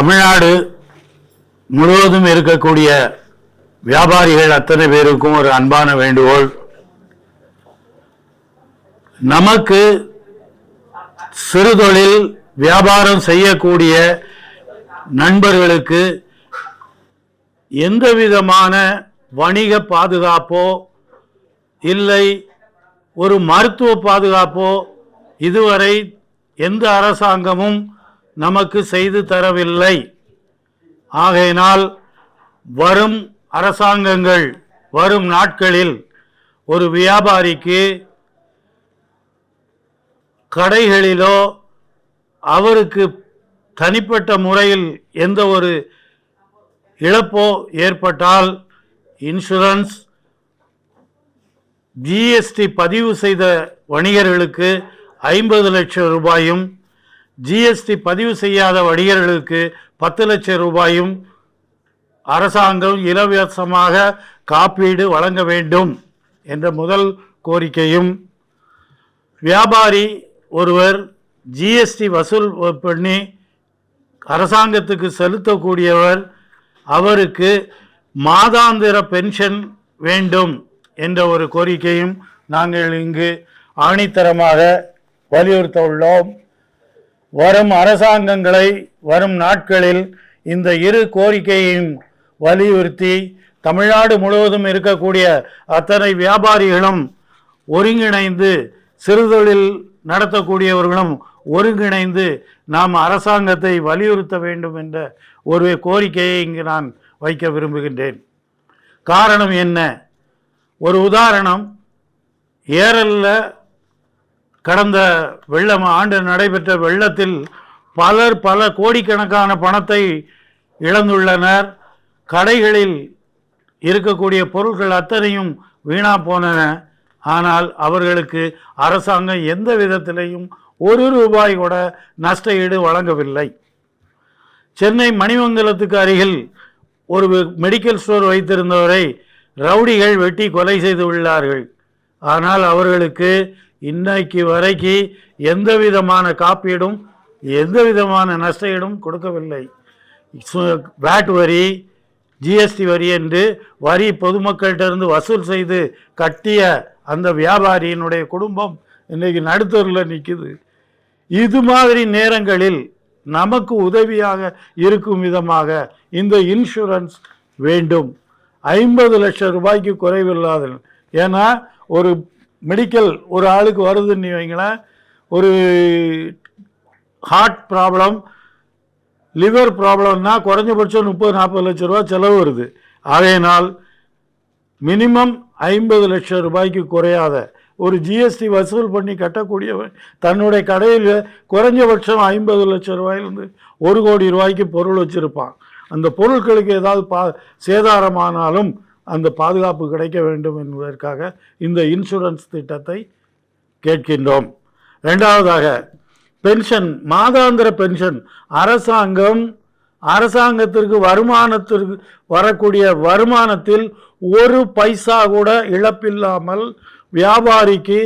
தமிழ்நாடு முழுவதும் இருக்கக்கூடிய வியாபாரிகள் அத்தனை பேருக்கும் ஒரு அன்பான வேண்டுகோள். நமக்கு சிறுதொழில் வியாபாரம் செய்யக்கூடிய நண்பர்களுக்கு எந்த விதமான வணிக பாதுகாப்போ இல்லை ஒரு மருத்துவ பாதுகாப்போ இதுவரை எந்த அரசாங்கமும் நமக்கு செய்து தரவில்லை. ஆகையினால் வரும் அரசாங்கங்கள் வரும் நாட்களில் ஒரு வியாபாரிக்கு கடைகளிலோ அவருக்கு தனிப்பட்ட முறையில் எந்த ஒரு இழப்போ ஏற்பட்டால் இன்சூரன்ஸ் ஜிஎஸ்டி பதிவு செய்த வணிகர்களுக்கு ஐம்பது லட்சம் ரூபாயும் ஜிஎஸ்டி பதிவு செய்யாத வணிகர்களுக்கு பத்து லட்சம் ரூபாயும் அரசாங்கம் இலவசமாக காப்பீடு வழங்க வேண்டும் என்ற முதல் கோரிக்கையும். வியாபாரி ஒருவர் ஜிஎஸ்டி வசூல் பண்ணி அரசாங்கத்துக்கு செலுத்தக்கூடியவர் அவருக்கு மாதாந்திர பென்ஷன் வேண்டும் என்ற ஒரு கோரிக்கையும் நாங்கள் இங்கு ஆணித்தரமாக வலியுறுத்த உள்ளோம் வரும் அரசாங்கங்களை வரும் நாட்களில் இந்த இரு கோரிக்கையையும் வலியுறுத்தி தமிழ்நாடு முழுவதும் இருக்கக்கூடிய அத்தனை வியாபாரிகளும் ஒருங்கிணைந்து சிறுதொழில் நடத்தக்கூடியவர்களும் ஒருங்கிணைந்து நாம் அரசாங்கத்தை வலியுறுத்த வேண்டும் என்ற ஒரு கோரிக்கையை இங்கு நான் வைக்க விரும்புகின்றேன். காரணம் என்ன? ஒரு உதாரணம் ஏரல்ல கடந்த வெள்ளம் ஆண்டு நடைபெற்ற வெள்ளத்தில் பலர் பல கோடிக்கணக்கான பணத்தை இழந்துள்ளனர். கடைகளில் இருக்கக்கூடிய பொருட்கள் அத்தனையும் வீணா போனன. ஆனால் அவர்களுக்கு அரசாங்கம் எந்த விதத்திலையும் ஒரு ரூபாய் கூட நஷ்ட ஈடு வழங்கவில்லை. சென்னை மணிமங்கலத்துக்கு அருகில் ஒரு மெடிக்கல் ஸ்டோர் வைத்திருந்தவரை ரவுடிகள் வெட்டி கொலை செய்து உள்ளார்கள். ஆனால் அவர்களுக்கு இன்னைக்கு வரைக்கு எந்த விதமான காப்பீடும் எந்த விதமான நஷ்ட ஈடும் கொடுக்கவில்லை வேட் வரி ஜிஎஸ்டி வரி என்று வரி பொதுமக்கள்கிட்டருந்து வசூல் செய்து கட்டிய அந்த வியாபாரியினுடைய குடும்பம் இன்னைக்கு நடுத்தரில் நிற்குது இது மாதிரி நேரங்களில் நமக்கு உதவியாக இருக்கும் விதமாக இந்த இன்சூரன்ஸ் வேண்டும். ஐம்பது லட்சம் ரூபாய்க்கு குறைவில்லாத ஏன்னா ஒரு மெடிக்கல் ஒரு ஆளுக்கு வருதுன்னு வைங்களேன் ஒரு ஹார்ட் ப்ராப்ளம் லிவர் ப்ராப்ளம்னா குறைஞ்சபட்சம் முப்பது நாற்பது லட்ச ரூபா செலவு வருது. அதனால் மினிமம் ஐம்பது லட்சம் ரூபாய்க்கு குறையாத ஒரு ஜிஎஸ்டி வசூல் பண்ணி கட்டக்கூடியவன் தன்னுடைய கடையில் குறைஞ்சபட்சம் ஐம்பது லட்சம் ரூபாயிலிருந்து ஒரு கோடி ரூபாய்க்கு பொருள் வச்சுருப்பான். அந்த பொருட்களுக்கு ஏதாவது பா சேதாரமானாலும் அந்த பாதுகாப்பு கிடைக்க வேண்டும் என்பதற்காக இந்த இன்சூரன்ஸ் திட்டத்தை கேட்கின்றோம். ரெண்டாவதாக பென்ஷன் மாதாந்திர பென்ஷன். அரசாங்கம் அரசாங்கத்திற்கு வருமானத்திற்கு வரக்கூடிய வருமானத்தில் ஒரு பைசா கூட இழப்பில்லாமல் வியாபாரிக்கு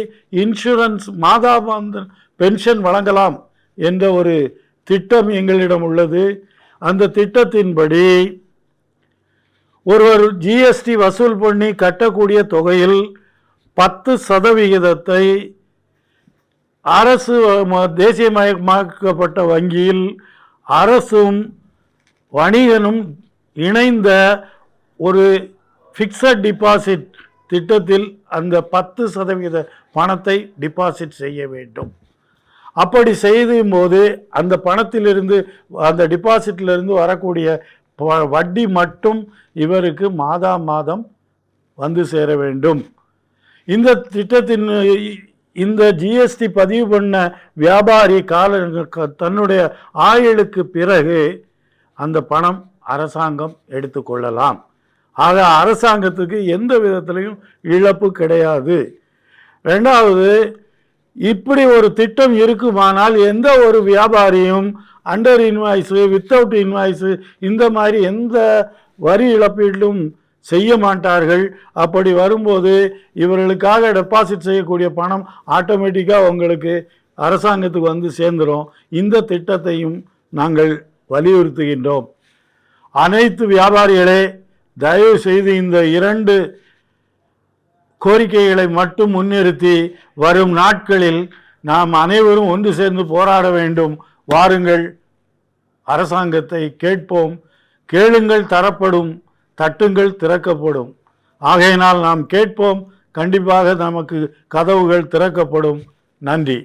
இன்சூரன்ஸ் மாதாந்திர பென்ஷன் வழங்கலாம் என்ற ஒரு திட்டம் எங்களிடம் உள்ளது. அந்த திட்டத்தின்படி ஒருவர் ஜிஎஸ்டி வசூல் பண்ணி கட்டக்கூடிய தொகையில் பத்து சதவிகிதத்தை அரசு ம- தேசியமயமாக்கப்பட்ட வங்கியில் அரசும் வணிகனும் இணைந்த ஒரு ஃபிக்ஸட் டிபாசிட் திட்டத்தில் அந்த பத்து சதவீத பணத்தை டிபாசிட் செய்ய வேண்டும். அப்படி செய்யும் போது அந்த பணத்திலிருந்து அந்த டிபாசிட்லேருந்து வரக்கூடிய வட்டி மட்டும் இவருக்கு மாதா மாதம் வந்து சேர வேண்டும். இந்த திட்டத்தின் இந்த ஜிஎஸ்டி பதிவு பண்ண வியாபாரி கால தன்னுடைய ஆயுளுக்கு பிறகு அந்த பணம் அரசாங்கம் எடுத்துக்கொள்ளலாம் ஆக அரசாங்கத்துக்கு எந்த விதத்திலையும் இழப்பு கிடையாது. ரெண்டாவது இப்படி ஒரு திட்டம் இருக்குமானால் எந்த ஒரு வியாபாரியும் அண்டர் இன்வாய்ஸு வித்தவுட் இன்வாய்ஸு இந்த மாதிரி எந்த வரி இழப்பீடும் செய்ய மாட்டார்கள். அப்படி வரும்போது இவர்களுக்காக டெபாசிட் செய்யக்கூடிய பணம் ஆட்டோமேட்டிக்காக உங்களுக்கு அரசாங்கத்துக்கு வந்து சேர்ந்துடும் இந்த திட்டத்தையும் நாங்கள் வலியுறுத்துகின்றோம். அனைத்து வியாபாரிகளே தயவு செய்து இந்த இரண்டு கோரிக்கைகளை மட்டும் முன்னிறுத்தி வரும் நாட்களில் நாம் அனைவரும் ஒன்று சேர்ந்து போராட வேண்டும். வாருங்கள். அரசாங்கத்தை கேட்போம். கேளுங்கள் தரப்படும். தட்டுங்கள் திறக்கப்படும். ஆகையினால் நாம் கேட்போம். கண்டிப்பாக நமக்கு கதவுகள் திறக்கப்படும். நன்றி.